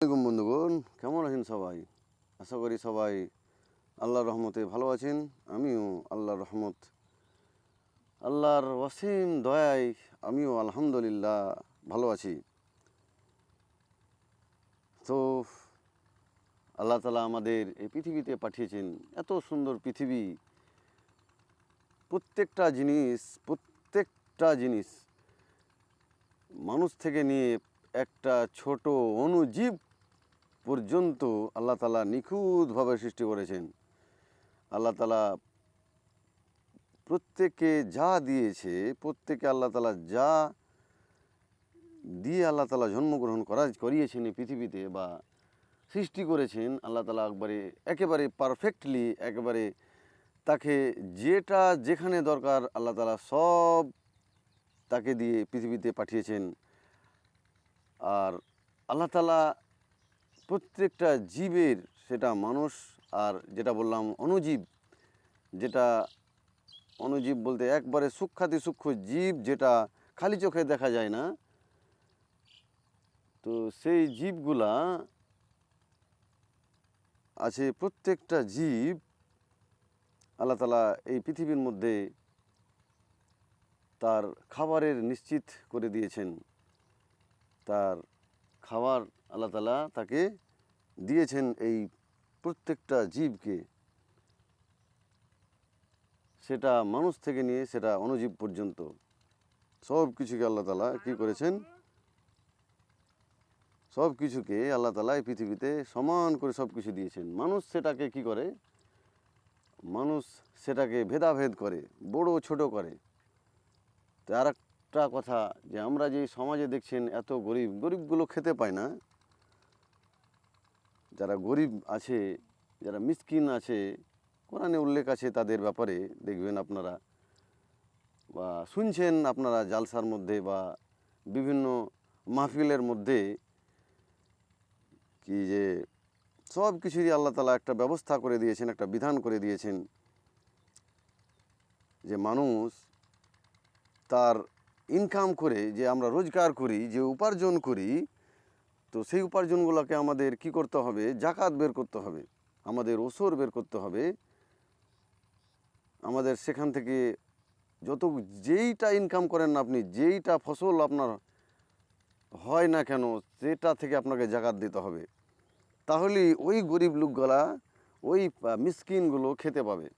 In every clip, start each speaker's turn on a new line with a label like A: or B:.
A: আসসালামাইকুম বন্ধুগণ, কেমন আছেন সবাই? আশা করি সবাই আল্লাহর রহমতে ভালো আছেন, আমিও আল্লাহর রহমত। আল্লাহর ওয়াসিম দয়ায় আমিও আলহামদুলিল্লাহ ভালো আছি। তো আল্লাহ তালা আমাদের এই পৃথিবীতে পাঠিয়েছেন এত সুন্দর পৃথিবী। প্রত্যেকটা জিনিস প্রত্যেকটা জিনিস মানুষ থেকে নিয়ে একটা ছোট অণুজীব পর্যন্ত আল্লাহ তালা নিখুঁতভাবে সৃষ্টি করেছেন। আল্লাহ তালা প্রত্যেককে যা দিয়েছে প্রত্যেকে আল্লাহ তালা যা দিয়ে আল্লাহ তালা জন্মগ্রহণ করা, করিয়েছেন এই পৃথিবীতে বা সৃষ্টি করেছেন, আল্লাহ তালা একবারে, একেবারে পারফেক্টলি একেবারে তাকে যেটা যেখানে দরকার আল্লাহ তালা সব তাকে দিয়ে পৃথিবীতে পাঠিয়েছেন। আর আল্লাহ তালা প্রত্যেকটা জীবের সেটা মানুষ আর যেটা বললাম অনুজীব যেটা অনুজীব বলতে একবারে সূক্ষাতি সূক্ষ্ম জীব যেটা খালি চোখে দেখা যায় না। তো সেই জীবগুলা আছে প্রত্যেকটা জীব, আল্লাহ তালা এই পৃথিবীর মধ্যে তার খাবারের নিশ্চিত করে দিয়েছেন। তার খাবার আল্লাহ তালা তাকে দিয়েছেন এই প্রত্যেকটা জীবকে। সেটা মানুষ থেকে নিয়ে সেটা অনুজীব পর্যন্ত। সব কিছুকে আল্লাহ তালা কী করেছেন? সব কিছুকে আল্লাহ তালা এই পৃথিবীতে সমান করে সব কিছু দিয়েছেন। মানুষ সেটাকে কি করে? মানুষ সেটাকে ভেদাভেদ করে, বড় ছোট করে। তো আর একটা কথা যে আমরা যে সমাজে দেখছেন এত গরিব, গরিবগুলো খেতে পায় না। যারা গরিব আছে, যারা মিসকিন আছে, কোরআনে উল্লেখ আছে তাদের ব্যাপারে দেখবেন আপনারা বা শুনছেন আপনারা জালসার মধ্যে বা বিভিন্ন মাহফিলের মধ্যে কি যে সব কিছুরই আল্লাহ তালা একটা ব্যবস্থা করে দিয়েছেন, একটা বিধান করে দিয়েছেন যে মানুষ তার ইনকাম করে, যে আমরা রোজগার করি, যে উপার্জন করি, তো সেই উপার্জনগুলোকে আমাদের কি করতে হবে? জাকাত বের করতে হবে। আমাদের ওসর বের করতে হবে। আমাদের সেখান থেকে যত যেইটা ইনকাম করেন না আপনি, যেইটা ফসল আপনার হয় না কেন, সেটা থেকে আপনাকে জাকাত দিতে হবে। তাহলে ওই গরিব লোকগুলা, ওই মিসকিনগুলো খেতে পাবে।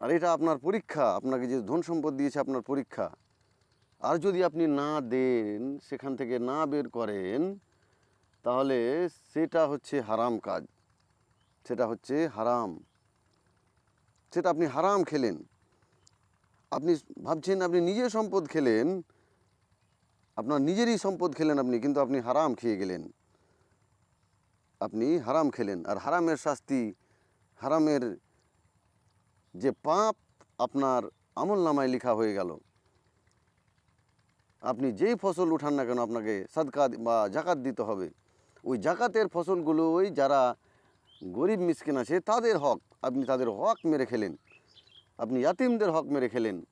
A: আর এটা আপনার পরীক্ষা, আপনাকে যে ধন সম্পদ দিয়েছে আপনার পরীক্ষা। আর যদি আপনি না দেন, সেখান থেকে না বের করেন, তাহলে সেটা হচ্ছে হারাম কাজ। সেটা হচ্ছে হারাম। সেটা আপনি হারাম খেলেন। আপনি ভাবছেন আপনি নিজের সম্পদ খেলেন, আপনার নিজেরই সম্পদ খেলেন আপনি, কিন্তু আপনি হারাম খেয়ে গেলেন। আপনি হারাম খেলেন। আর হারামের শাস্তি, হারামের যে পাপ আপনার আমল নামায় লেখা হয়ে গেল। আপনি যেই ফসল উঠান না কেন আপনাকে সাদকা বা জাকাত দিতে হবে। ওই জাকাতের ফসলগুলো ওই যারা গরিব মিসকিন আছে, তাদের হক। আপনি তাদের হক মেরে খেলেন। আপনি ইয়াতিমদের হক মেরে খেলেন।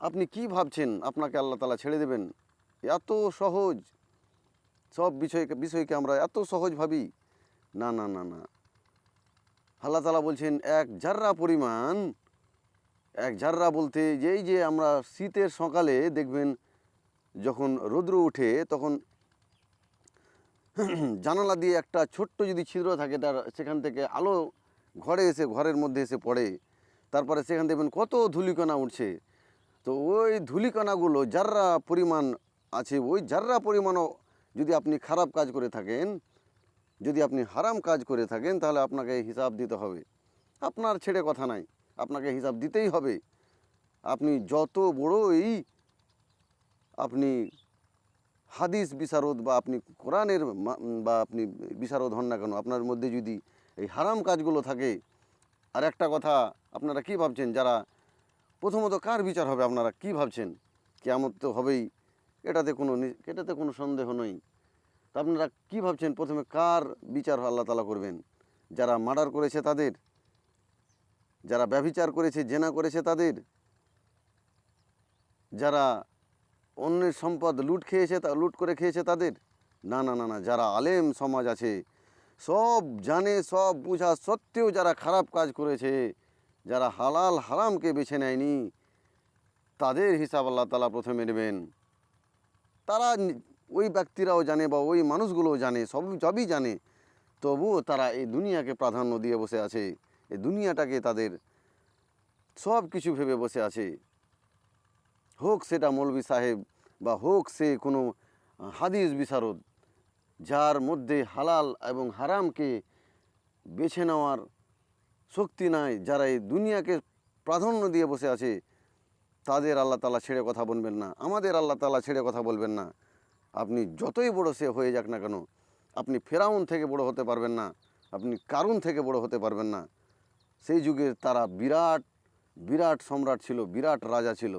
A: আপনি কি ভাবছেন? আপনাকে আল্লাহ তালা ছেড়ে দেবেন। এত সহজ। সব বিষয়কে বিষয়কে আমরা এত সহজ ভাবি। না না না না। আল্লাহ তালা বলছেন, এক জাররা পরিমাণ, এক জাররা বলতে যেই যে আমরা শীতের সকালে দেখবেন যখন রৌদ্র উঠে তখন জানালা দিয়ে একটা ছোট্ট যদি ছিদ্র থাকে তার সেখান থেকে আলো ঘরে এসে, ঘরের মধ্যে এসে পড়ে। তারপরে সেখান দেখবেন কত ধুলিকণা উঠছে। তো ওই ধুলিকণাগুলো যাররা পরিমাণ আছে, ওই যাররা পরিমাণও যদি আপনি খারাপ কাজ করে থাকেন যদি আপনি হারাম কাজ করে থাকেন, তাহলে আপনাকে হিসাব দিতে হবে। আপনার ছেড়ে কথা নাই, আপনাকে হিসাব দিতেই হবে। আপনি যত বড়ই আপনি হাদিস বিশারদ বা আপনি কোরআনের বা আপনি বিশারদ হন না কেন, আপনার মধ্যে যদি এই হারাম কাজগুলো থাকে, আর একটা কথা, আপনারা কি ভাবছেন? যারা প্রথমত কার বিচার হবে আপনারা কি ভাবছেন? কেমন তো হবেই। এটাতে কোনো এটাতে কোনো সন্দেহ নেই। তা আপনারা কী ভাবছেন? প্রথমে কার বিচার আল্লাহ তালা করবেন? যারা মার্ডার করেছে তাদের? যারা ব্যভিচার করেছে, জেনা করেছে তাদের? যারা অন্যের সম্পদ লুট খেয়েছে তা, লুট করে খেয়েছে তাদের? না না না না, যারা আলেম সমাজ আছে, সব জানে, সব বোঝা সত্ত্বেও যারা খারাপ কাজ করেছে, যারা হালাল হারামকে বেছে নেয়নি, তাদের হিসাব আল্লাহ তালা প্রথমে নেবেন। তারা ওই ব্যক্তিরাও জানে বা ওই মানুষগুলোও জানে, সব, সবই জানে। তবুও তারা এই দুনিয়াকে প্রাধান্য দিয়ে বসে আছে, এই দুনিয়াটাকে তাদের সব কিছু ভেবে বসে আছে। হোক সেটা মৌলবী সাহেব বা হোক সে কোনো হাদিস বিশারদ, যার মধ্যে হালাল এবং হারামকে বেছে নেওয়ার শক্তি নাই, যারা এই দুনিয়াকে প্রাধান্য দিয়ে বসে আছে, তাদের আল্লাহ তালা ছেড়ে কথা বলবেন না। আমাদের আল্লাহ তালা ছেড়ে কথা বলবেন না। আপনি যতই বড় সে হয়ে যাক না কেন, আপনি ফেরাউন থেকে বড় হতে পারবেন না, আপনি কারুন থেকে বড় হতে পারবেন না। সেই যুগে তারা বিরাট বিরাট সম্রাট ছিল, বিরাট রাজা ছিল।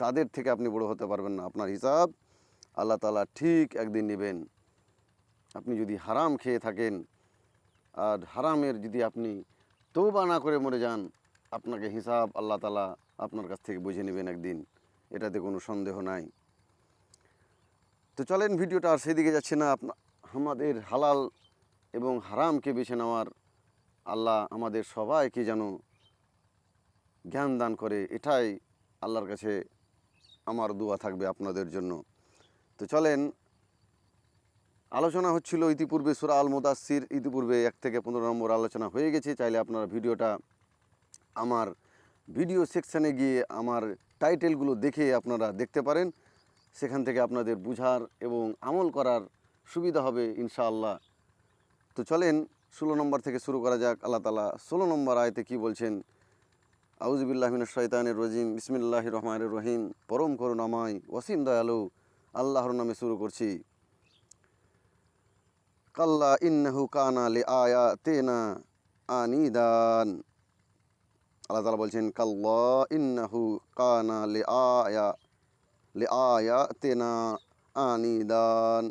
A: তাদের থেকে আপনি বড় হতে পারবেন না। আপনার হিসাব আল্লাহ তালা ঠিক একদিন নেবেন। আপনি যদি হারাম খেয়ে থাকেন আর হারামের যদি আপনি তৌবা না করে মরে যান, আপনাকে হিসাব আল্লাহ তালা আপনার কাছ থেকে বুঝে নেবেন একদিন। এটাতে কোনো সন্দেহ নাই। তো চলেন ভিডিওটা আর সেদিকে যাচ্ছে না। আমাদের হালাল এবং হারামকে বেছে নেওয়ার আল্লাহ আমাদের সবাইকে যেন জ্ঞান দান করে, এটাই আল্লাহর কাছে আমার দোয়া থাকবে আপনাদের জন্য। তো চলেন, আলোচনা হচ্ছিল ইতিপূর্বে সুরা আল মুদাসির ইতিপূর্বে এক থেকে পনেরো নম্বর আলোচনা হয়ে গেছে। চাইলে আপনারা ভিডিওটা আমার ভিডিও সেকশানে গিয়ে আমার টাইটেলগুলো দেখে আপনারা দেখতে পারেন। সেখান থেকে আপনাদের বুঝার এবং আমল করার সুবিধা হবে ইনশাআল্লাহ। তো চলেন, ষোলো নম্বর থেকে শুরু করা যাক। আল্লাহ তালা ষোলো নম্বর আয়তে কি বলছেন? আউজবিল্লাহমিন শৈতানের রজিম। বিসমিল্লাহ রহমানের রহিম। পরম করুণাময় ওসিম দয়ালু, আল্লাহর নামে শুরু করছি। কাল্লা ইন্নাহু কানা লে আয়া তেনা আনিদান। আল্লাহ তালা বলছেন, কাল্লা ইন্নাহু কানা লে আয়া লে আয়া তেনা আনিদান।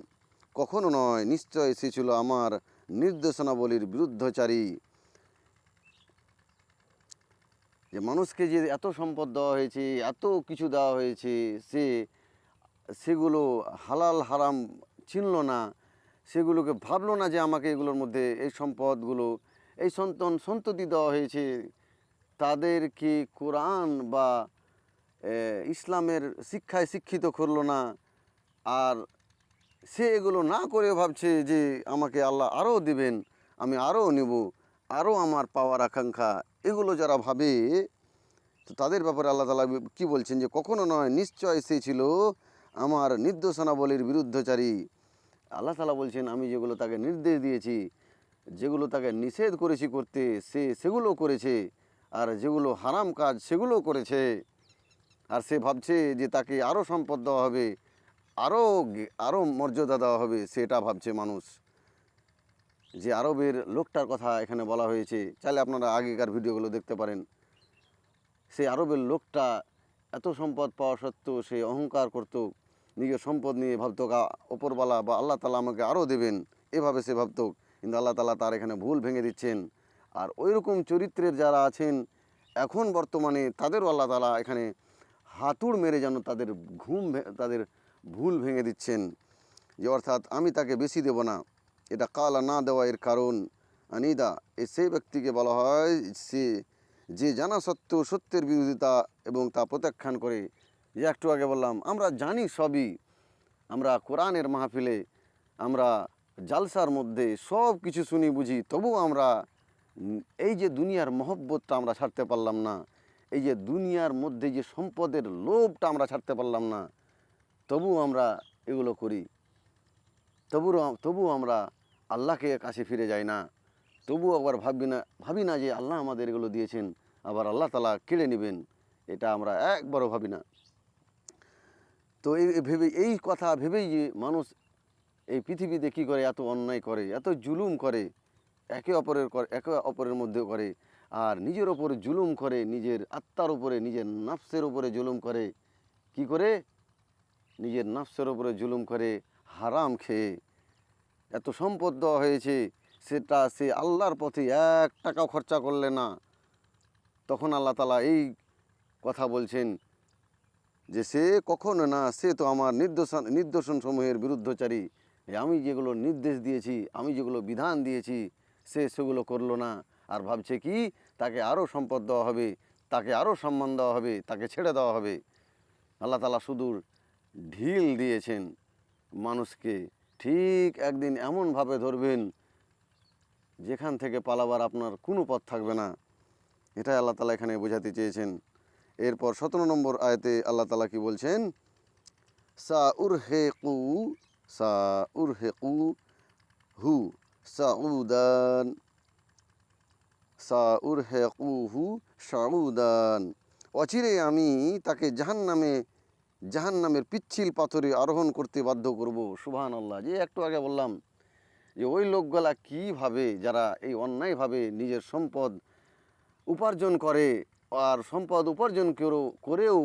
A: কখনো নয়, নিশ্চয় সে ছিল আমার নির্দেশনাবলীর বিরুদ্ধচারী। যে মানুষকে যে এত সম্পদ দেওয়া হয়েছে, এত কিছু দেওয়া হয়েছে, সে সেগুলো হালাল, হারাম চিনল না। সেগুলোকে ভাবলো না যে আমাকে এগুলোর মধ্যে এই সম্পদগুলো, এই সন্তান, সন্ততি দেওয়া হয়েছে। তাদেরকে কোরআন বা ইসলামের শিক্ষায় শিক্ষিত করল না। আর সে এগুলো না করে ভাবছে যে আমাকে আল্লাহ আরও দিবেন, আমি আরও নেব, আরও আমার পাওয়ার আকাঙ্ক্ষা। এগুলো যারা ভাবে, তো তাদের ব্যাপারে আল্লাহ তালা কী বলছেন যে, কখনো নয়, নিশ্চয় সে ছিল আমার নির্দেশনাবলীর বিরুদ্ধচারী। আল্লাহ তালা বলছেন, আমি যেগুলো তাকে নির্দেশ দিয়েছি, যেগুলো তাকে নিষেধ করেছি করতে, সে সেগুলো করেছে। আর যেগুলো হারাম কাজ, সেগুলো করেছে। আর সে ভাবছে যে তাকে আরও সম্পদ দেওয়া হবে আরও আরও মর্যাদা দেওয়া হবে, সেটা ভাবছে মানুষ। যে আরবের লোকটার কথা এখানে বলা হয়েছে, চাইলে আপনারা আগেকার ভিডিওগুলো দেখতে পারেন। সেই আরবের লোকটা এত সম্পদ পাওয়া সত্ত্বেও সে অহংকার করত, নিজের সম্পদ নিয়ে ভাবতো, গা, ওপরওয়ালা বা আল্লাহ তালা আমাকে আরও দেবেন। এভাবে সে ভাবতো, কিন্তু আল্লাহ তালা তার এখানে ভুল ভেঙে দিচ্ছেন। আর ওই রকম চরিত্রের যারা আছেন, এখন বর্তমানে তাদেরও আল্লাহ তালা এখানে হাতুড় মেরে যেন তাদের ঘুম তাদের ভুল ভেঙে দিচ্ছেন। যে অর্থাৎ আমি তাকে বেশি দেব না। এটা কালা না দেওয়া এর কারণ। আনিদা, এ সেই ব্যক্তিকে বলা হয় সে, যে জানা সত্ত্বেও সত্যের বিরোধিতা এবং তা প্রত্যাখ্যান করে। যে একটু আগে বললাম, আমরা জানি সবই। আমরা কোরআনের মাহফিলে, আমরা জালসার মধ্যে সব কিছু শুনি বুঝি, তবুও আমরা, এই যে দুনিয়ার মহব্বতটা আমরা ছাড়তে পারলাম না। এই যে দুনিয়ার মধ্যে যে সম্পদের লোভটা আমরা ছাড়তে পারলাম না, তবুও আমরা এগুলো করি। তবুও তবুও আমরা আল্লাহকে কাছে ফিরে যাই না। তবুও আবার ভাবি না ভাবি না যে আল্লাহ আমাদের এগুলো দিয়েছেন, আবার আল্লাহ তালা কেড়ে নেবেন, এটা আমরা একবারও ভাবি না। তো এই ভেবে, এই কথা ভেবেই যে মানুষ এই পৃথিবীতে কী করে, এত অন্যায় করে, এত জুলুম করে, একে অপরের কর- একে অপরের মধ্যে করে আর নিজের ওপরে জুলুম করে, নিজের আত্মার উপরে, নিজের নাফসের উপরে জুলুম করে, কি করে? নিজের নাফসের উপরে জুলুম করে, হারাম খেয়ে। এত সম্পদ দেওয়া হয়েছে, সেটা সে আল্লাহর পথে এক টাকাও খরচা করলে না। তখন আল্লাহ তালা এই কথা বলছেন যে, সে কখনো না, সে তো আমার নির্দেশন নির্দেশন সমূহের বিরুদ্ধচারী আমি যেগুলো নির্দেশ দিয়েছি, আমি যেগুলো বিধান দিয়েছি, সে সেগুলো করল না। আর ভাবছে কি, তাকে আরও সম্পদ দেওয়া হবে, তাকে আরও সম্মান দেওয়া হবে, তাকে ছেড়ে দেওয়া হবে। আল্লাহ তালা সুদূর ঢিল দিয়েছেন মানুষকে। ঠিক একদিন এমনভাবে ধরবেন, যেখান থেকে পালাবার আপনার কোনো পথ থাকবে না। এটাই আল্লাহ তালা এখানে বোঝাতে চেয়েছেন। এরপর সতেরো নম্বর আয়তে আল্লাহ তালা কি বলছেন? সা উর হে কু সা উর হে কু হু সা উর হে কু হু সাউদান অচিরে আমি তাকে জাহান নামে জাহান নামের পিচ্ছিল পাথরে আরোহণ করতে বাধ্য করব। সুবহান আল্লাহ যে একটু আগে বললাম যে ওই লোকগুলা কীভাবে, যারা এই অন্যায়ভাবে নিজের সম্পদ উপার্জন করে আর সম্পদ উপার্জন করেও করেও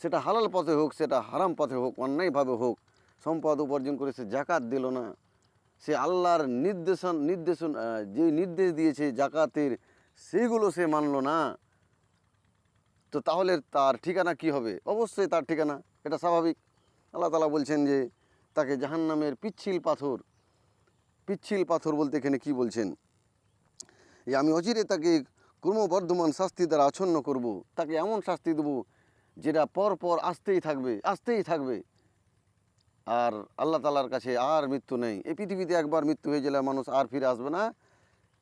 A: সেটা হালাল পথে হোক, সেটা হারাম পথে হোক, অন্যায়ভাবে হোক, সম্পদ উপার্জন করে সে জাকাত দিল না। সে আল্লাহর নির্দেশন নির্দেশন যে নির্দেশ দিয়েছে জাকাতের, সেইগুলো সে মানলো না। তো তাহলে তার ঠিকানা কি হবে? অবশ্যই তার ঠিকানা, এটা স্বাভাবিক। আল্লাহ তালা বলছেন যে, তাকে জাহান্নামের পিচ্ছিল পাথর পিচ্ছিল পাথর বলতে এখানে কি বলছেন? যে আমি অচিরে তাকে ক্রমবর্ধমান শাস্তি দ্বারা আচ্ছন্ন করব। তাকে এমন শাস্তি দেবো যেটা পর পর আসতেই থাকবে আসতেই থাকবে। আর আল্লাহ তালার কাছে আর মৃত্যু নেই। এই পৃথিবীতে একবার মৃত্যু হয়ে গেলে মানুষ আর ফিরে আসবে না।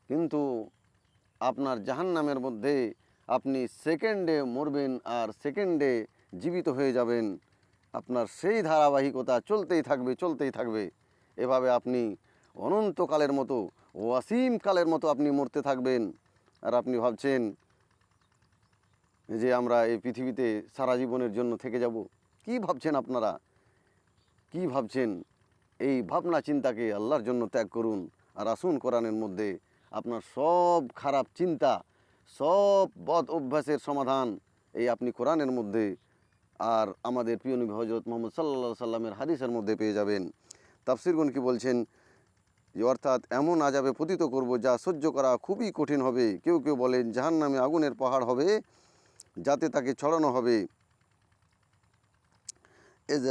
A: কিন্তু আপনার জাহান্নামের মধ্যে আপনি সেকেন্ডে মরবেন আর সেকেন্ডে জীবিত হয়ে যাবেন। আপনার সেই ধারাবাহিকতা চলতেই থাকবে চলতেই থাকবে। এভাবে আপনি অনন্তকালের মতো, ওয়াসিম কালের মতো আপনি মরতে থাকবেন। আর আপনি ভাবছেন যে আমরা এই পৃথিবীতে সারা জীবনের জন্য থেকে যাব। কি ভাবছেন আপনারা? কি ভাবছেন? এই ভাবনা চিন্তাকে আল্লাহর জন্য ত্যাগ করুন আর আসুন কোরআনের মধ্যে আপনার সব খারাপ চিন্তা, সব বদ অভ্যাসের সমাধান এই আপনি কোরআনের মধ্যে আর আমাদের প্রিয় নবী হজরত মোহাম্মদ সাল্লা সাল্লামের হাদিসের মধ্যে পেয়ে যাবেন। তাফসিরগুন কি বলছেন? যে অর্থাৎ এমন আজাবে পতিত করব যা সহ্য করা খুবই কঠিন হবে। কেউ কেউ বলেন জাহান নামে আগুনের পাহাড় হবে, যাতে তাকে ছড়ানো হবে। এজ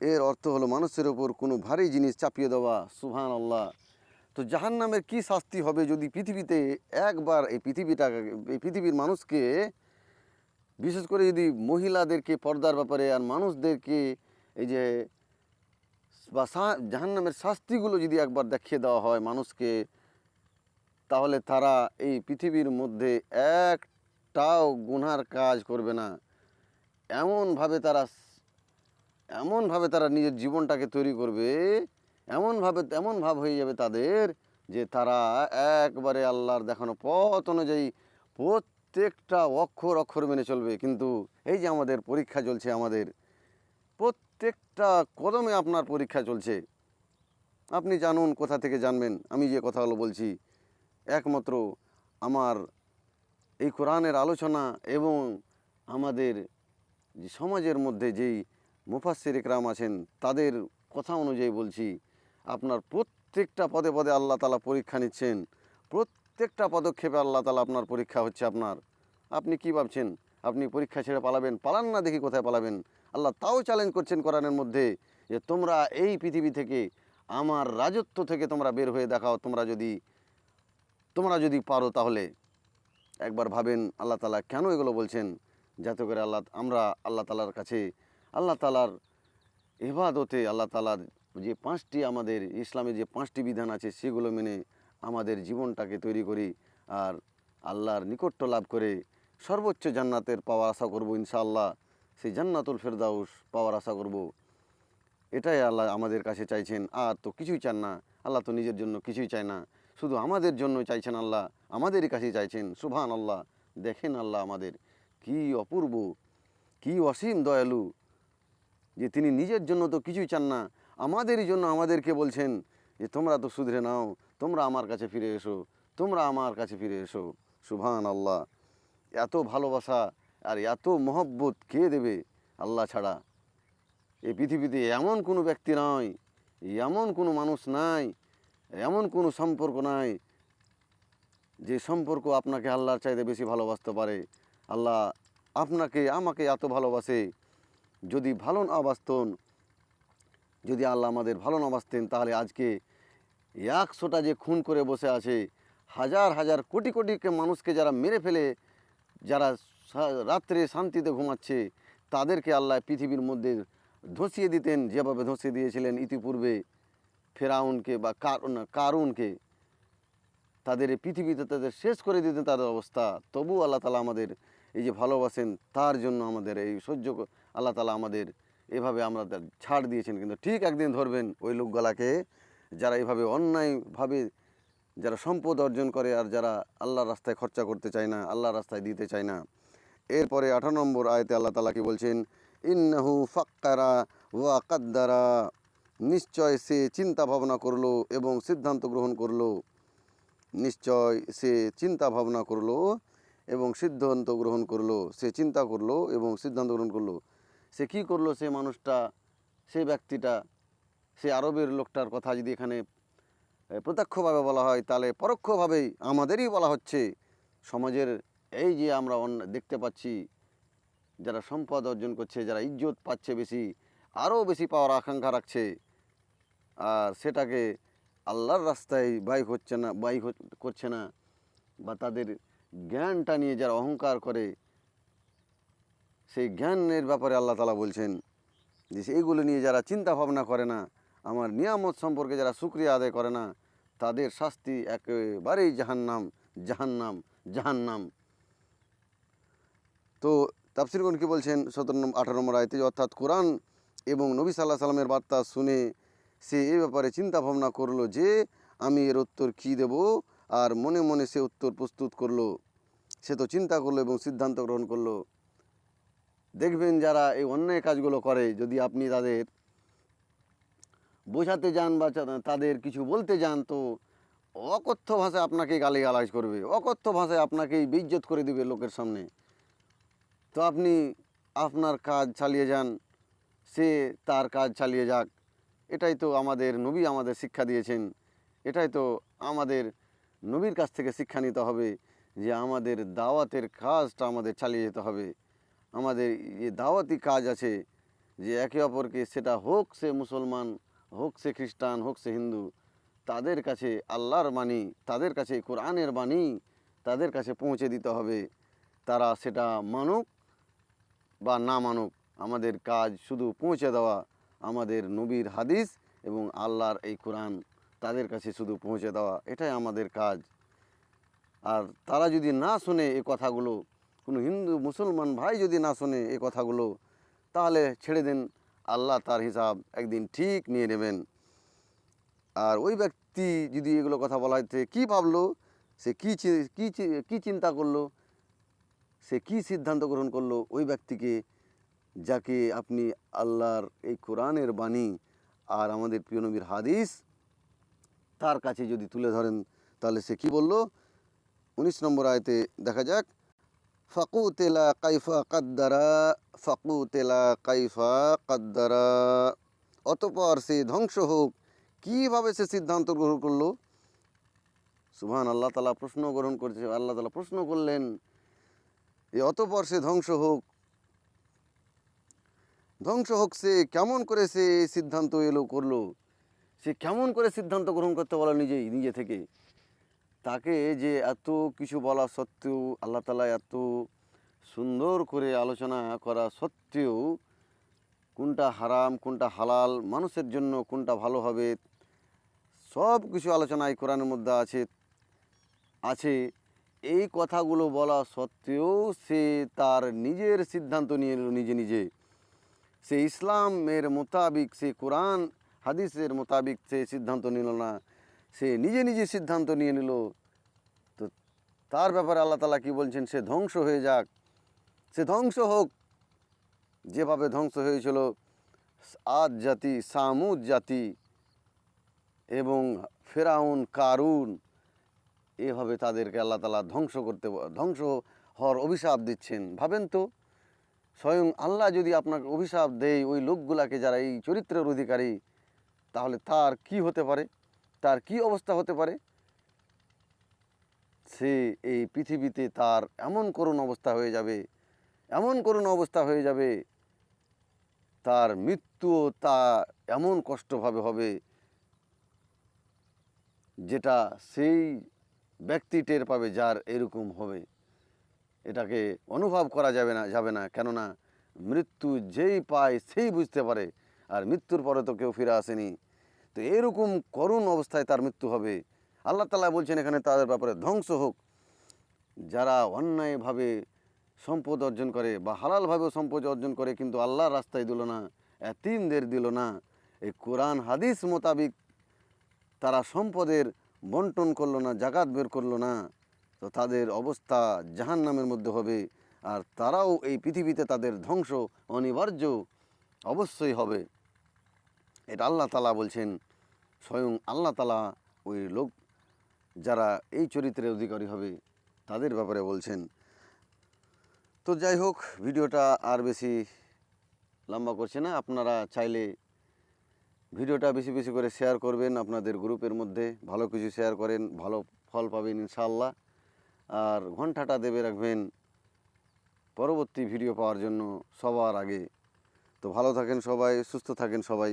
A: এর অর্থ হলো মানুষের ওপর কোনো ভারী জিনিস চাপিয়ে দেওয়া সুহান আল্লাহ তো জাহান নামের কী শাস্তি হবে যদি পৃথিবীতে একবার এই পৃথিবীটা এই পৃথিবীর মানুষকে, বিশেষ করে যদি মহিলাদেরকে পর্দার ব্যাপারে আর মানুষদেরকে এই যে, বা জাহান্নামের শাস্তিগুলো যদি একবার দেখিয়ে দেওয়া হয় মানুষকে, তাহলে তারা এই পৃথিবীর মধ্যে একটাও গুনার কাজ করবে না। এমনভাবে তারা এমনভাবে তারা নিজের জীবনটাকে তৈরি করবে, এমনভাবে এমন ভাব হয়ে যাবে তাদের যে তারা একবারে আল্লাহর দেখানো পথ অনুযায়ী প্রত্যেকটা অক্ষর অক্ষর মেনে চলবে। কিন্তু এই যে আমাদের পরীক্ষা চলছে আমাদের, প্রত্যেকটা কদমে আপনার পরীক্ষা চলছে। আপনি জানুন কোথা থেকে জানবেন, আমি যে কথাগুলো বলছি, একমাত্র আমার এই কোরআনের আলোচনা এবং আমাদের সমাজের মধ্যে যেই মুফাসির একরাম আছেন, তাদের কথা অনুযায়ী বলছি, আপনার প্রত্যেকটা পদে পদে আল্লাহ তালা পরীক্ষা নিচ্ছেন, প্রত্যেকটা পদক্ষেপে আল্লাহ তালা আপনার পরীক্ষা হচ্ছে আপনার। আপনি কি ভাবছেন? আপনি পরীক্ষা ছেড়ে পালাবেন? পালান না দেখি কোথায় পালাবেন? আল্লাহ তাও চ্যালেঞ্জ করছেন কোরআনের মধ্যে যে তোমরা এই পৃথিবী থেকে, আমার রাজত্ব থেকে তোমরা বের হয়ে দেখাও, তোমরা যদি তোমরা যদি পারো তাহলে। একবার ভাবেন আল্লাহ তালা কেন এগুলো বলছেন? যাতে করে আল্লাহ, আমরা আল্লাহ তালার কাছে আল্লাহ তালার এবাদতে আল্লাহ তালার যে পাঁচটি আমাদের ইসলামে যে পাঁচটি বিধান আছে, সেগুলো মেনে আমাদের জীবনটাকে তৈরি করি আর আল্লাহর নিকট্য লাভ করে সর্বোচ্চ জান্নাতের পাওয়ার আশা করব ইনশাআল্লাহ। সেই জান্নাতুল ফেরদাউস পাওয়ার আশা করব। এটাই আল্লাহ আমাদের কাছে চাইছেন। আর তো কিছুই চান না। আল্লাহ তো নিজের জন্য কিছুই চায় না। শুধু আমাদের জন্য চাইছেন আল্লাহ। আমাদেরই কাছে চাইছেন। সুভান আল্লাহ দেখেন আল্লাহ আমাদের কি অপূর্ব, কি অসীম দয়ালু। যে তিনি নিজের জন্য তো কিছুই চান না, আমাদেরই জন্য আমাদেরকে বলছেন যে তোমরা তো শুধরে নাও, তোমরা আমার কাছে ফিরে এসো, তোমরা আমার কাছে ফিরে এসো সুভান আল্লাহ এত ভালোবাসা আর এত মহব্বত কে দেবে আল্লাহ ছাড়া? এই পৃথিবীতে এমন কোনো ব্যক্তি নয় এমন কোনো মানুষ নাই, এমন কোনো সম্পর্ক নাই, যে সম্পর্ক আপনাকে আল্লাহর চাইতে বেশি ভালোবাসতে পারে। আল্লাহ আপনাকে, আমাকে এত ভালোবাসে যদি ভালো না বাসতেন যদি আল্লাহ আমাদের ভালো না বাসতেন তাহলে আজকে একশোটা যে খুন করে বসে আছে, হাজার হাজার কোটি কোটি মানুষকে যারা মেরে ফেলে, যারা রাত্রে শান্তিতে ঘুমাচ্ছে, তাদেরকে আল্লাহ পৃথিবীর মধ্যে ধসিয়ে দিতেন, যেভাবে ধসিয়ে দিয়েছিলেন ইতিপূর্বে ফেরাউনকে বা কারুন কারুনকে। তাদের পৃথিবীতে তাদের শেষ করে দিতেন তাদের অবস্থা। তবু আল্লাহ তালা আমাদের এই যে ভালোবাসেন, তার জন্য আমাদের এই সহ্য আল্লাহ তালা আমাদের এভাবে আমরা ছাড় দিয়েছেন। কিন্তু ঠিক একদিন ধরবেন ওই লোকগুলাকে যারা এভাবে অন্যায়ভাবে যারা সম্পদ অর্জন করে আর যারা আল্লাহর রাস্তায় খরচা করতে চায় না, আল্লাহর রাস্তায় দিতে চায় না। এরপরে আঠারো নম্বর আয়তে আল্লাহ তালা কি বলছেন? ইন্নাহু ফাক্কারা ওয়া কাদ্দারা। নিশ্চয় সে চিন্তা ভাবনা করল এবং সিদ্ধান্ত গ্রহণ করল। নিশ্চয় সে চিন্তা ভাবনা করল এবং সিদ্ধান্ত গ্রহণ করল, সে চিন্তা করল এবং সিদ্ধান্ত গ্রহণ করল। সে কি করল? সে মানুষটা, সে ব্যক্তিটা, সে আরবের লোকটার কথা যদি এখানে প্রত্যক্ষভাবে বলা হয়, তাহলে পরোক্ষভাবেই আমাদেরই বলা হচ্ছে, সমাজের এই যে আমরা অন্য দেখতে পাচ্ছি, যারা সম্পদ অর্জন করছে, যারা ইজ্জত পাচ্ছে বেশি, আরও বেশি পাওয়ার আকাঙ্ক্ষা রাখছে, আর সেটাকে আল্লাহর রাস্তায় বাইক হচ্ছে না বাইক করছে না, বা তাদের জ্ঞানটা নিয়ে যারা অহংকার করে, সেই জ্ঞানের ব্যাপারে আল্লাহ তালা বলছেন যে এইগুলো নিয়ে যারা চিন্তা ভাবনা করে না, আমার নিয়ামত সম্পর্কে যারা শুক্রিয়া আদায় করে না, তাদের শাস্তি একেবারেই জাহান্নাম জাহান্নাম জাহান্নাম। তো তাফসিরগণ কি বলছেন? সতেরো নম্বর আঠারো নম্বর আয়তে অর্থাৎ কোরআন এবং নবী সাল্লাহ সাল্লামের বার্তা শুনে সে এ ব্যাপারে চিন্তা ভাবনা করল যে, আমি এর উত্তর কী দেব? আর মনে মনে সে উত্তর প্রস্তুত করল। সে তো চিন্তা করল এবং সিদ্ধান্ত গ্রহণ করল। দেখবেন যারা এই অন্যায় কাজগুলো করে, যদি আপনি তাদের বোঝাতে যান বা তাদের কিছু বলতে যান, তো অকথ্য ভাষায় আপনাকে গালিগালাজ করবে। অকথ্য ভাষায় আপনাকেই বেইজ্জত করে দিবে লোকের সামনে। তো আপনি আপনার কাজ চালিয়ে যান, সে তার কাজ চালিয়ে যাক। এটাই তো আমাদের নবী আমাদের শিক্ষা দিয়েছেন। এটাই তো আমাদের নবীর কাছ থেকে শিক্ষা নিতে হবে যে আমাদের দাওয়াতের কাজটা আমাদের চালিয়ে যেতে হবে। আমাদের যে দাওয়াতি কাজ আছে যে একে অপরকে সেটা হোক সে মুসলমান, হোক সে খ্রিস্টান, হোক সে হিন্দু, তাদের কাছে আল্লাহর বাণী, তাদের কাছে কোরআনের বাণী, তাদের কাছে পৌঁছে দিতে হবে। তারা সেটা মানুক বা না মানুক, আমাদের কাজ শুধু পৌঁছে দেওয়া আমাদের নবীর হাদিস এবং আল্লাহর এই কোরআন। তাদের কাছে শুধু পৌঁছে দেওয়া, এটাই আমাদের কাজ। আর তারা যদি না শোনে এই কথাগুলো, কোনো হিন্দু, মুসলমান ভাই যদি না শোনে এই কথাগুলো, তাহলে ছেড়ে দেন, আল্লাহ তার হিসাব একদিন ঠিক নিয়ে নেবেন। আর ওই ব্যক্তি যদি এগুলো কথা বলা হয়েছে কী ভাবলো? সে কী কী কী চিন্তা করল? সে কী সিদ্ধান্ত গ্রহণ করল? ওই ব্যক্তিকে, যাকে আপনি আল্লাহর এই কোরআনের বাণী আর আমাদের প্রিয় নবীর হাদিস তার কাছে যদি তুলে ধরেন, তাহলে সে কি বলল? উনিশ নম্বর আয়তে দেখা যাক। ফাকু তেলা কাইফা কাদ্দারা ফাকু তেলা কাইফা কাদ্দারা। অতপর সে ধ্বংস হোক, কীভাবে সে সিদ্ধান্ত গ্রহণ করল? সুবহান আল্লাহ তালা প্রশ্ন গ্রহণ করছে, আল্লাহ তালা প্রশ্ন করলেন যে অতপর সে ধ্বংস হোক। ধ্বংস হোক সে, কেমন করে সে সিদ্ধান্ত এলো, করল? সে কেমন করে সিদ্ধান্ত গ্রহণ করতে বলো নিজেই, নিজে থেকে তাকে যে এত কিছু বলা সত্ত্বেও, আল্লাহ তালা এত সুন্দর করে আলোচনা করা সত্ত্বেও কোনটা হারাম, কোনটা হালাল, মানুষের জন্য কোনটা ভালো হবে, সব কিছু আলোচনা এই কোরআনের মধ্যে আছে আছে। এই কথাগুলো বলা সত্ত্বেও সে তার নিজের সিদ্ধান্ত নিয়ে নিজে নিজে। সে ইসলামের মোতাবিক সে কোরআন হাদিসের মোতাবিক সে সিদ্ধান্ত নিল না, সে নিজে নিজে সিদ্ধান্ত নিয়ে নিল। তো তার ব্যাপারে আল্লাহ তালা কি বলছেন? সে ধ্বংস হয়ে যাক। সে ধ্বংস হোক। যেভাবে ধ্বংস হয়েছিল আদ জাতি, সামুদ জাতি এবং ফেরাউন, কারুন, এভাবে তাদেরকে আল্লাহ তালা ধ্বংস করতে, ধ্বংস হওয়ার অভিশাপ দিচ্ছেন। ভাবেন তো, স্বয়ং আল্লাহ যদি আপনাকে অভিশাপ দেয়, ওই লোকগুলাকে যারা এই চরিত্রের অধিকারী তাহলে তার কি হতে পারে? তার কি অবস্থা হতে পারে? সে এই পৃথিবীতে তার এমন করুণ অবস্থা হয়ে যাবে, এমন করুণ অবস্থা হয়ে যাবে, তার মৃত্যু তা এমন কষ্টভাবে হবে যেটা সেই ব্যক্তি টের পাবে যার এরকম হবে। এটাকে অনুভব করা যাবে না যাবে না। কেননা মৃত্যু যেই পায় সেই বুঝতে পারে, আর মৃত্যুর পরে তো কেউ ফিরে আসেনি। তো এরকম করুণ অবস্থায় তার মৃত্যু হবে। আল্লাহ তালা বলছেন এখানে তাদের ব্যাপারে ধ্বংস হোক। যারা অন্যায়ভাবে সম্পদ অর্জন করে বা হালালভাবেও সম্পদ অর্জন করে কিন্তু আল্লাহর রাস্তায় দিল না, এতিমদের দিল না, এই কোরআন, হাদিস মোতাবিক তারা সম্পদের বন্টন করল না, জাকাত বের করল না, তো তাদের অবস্থা জাহান নামের মধ্যে হবে। আর তারাও এই পৃথিবীতে তাদের ধ্বংস অনিবার্য অবশ্যই হবে। এটা আল্লাহ তালা বলছেন, স্বয়ং আল্লাহ তালা ওই লোক যারা এই চরিত্রের অধিকারী হবে, তাদের ব্যাপারে বলছেন। তো যাই হোক, ভিডিওটা আর বেশি লম্বা করছে না। আপনারা চাইলে ভিডিওটা বেশি বেশি করে শেয়ার করবেন আপনাদের গ্রুপের মধ্যে। ভালো কিছু শেয়ার করেন, ভালো ফল পাবেন ইনশাআল্লাহ। আর ঘন্টাটা দেবে রাখবেন পরবর্তী ভিডিও পাওয়ার জন্য সবার আগে। তো ভালো থাকেন সবাই, সুস্থ থাকেন সবাই।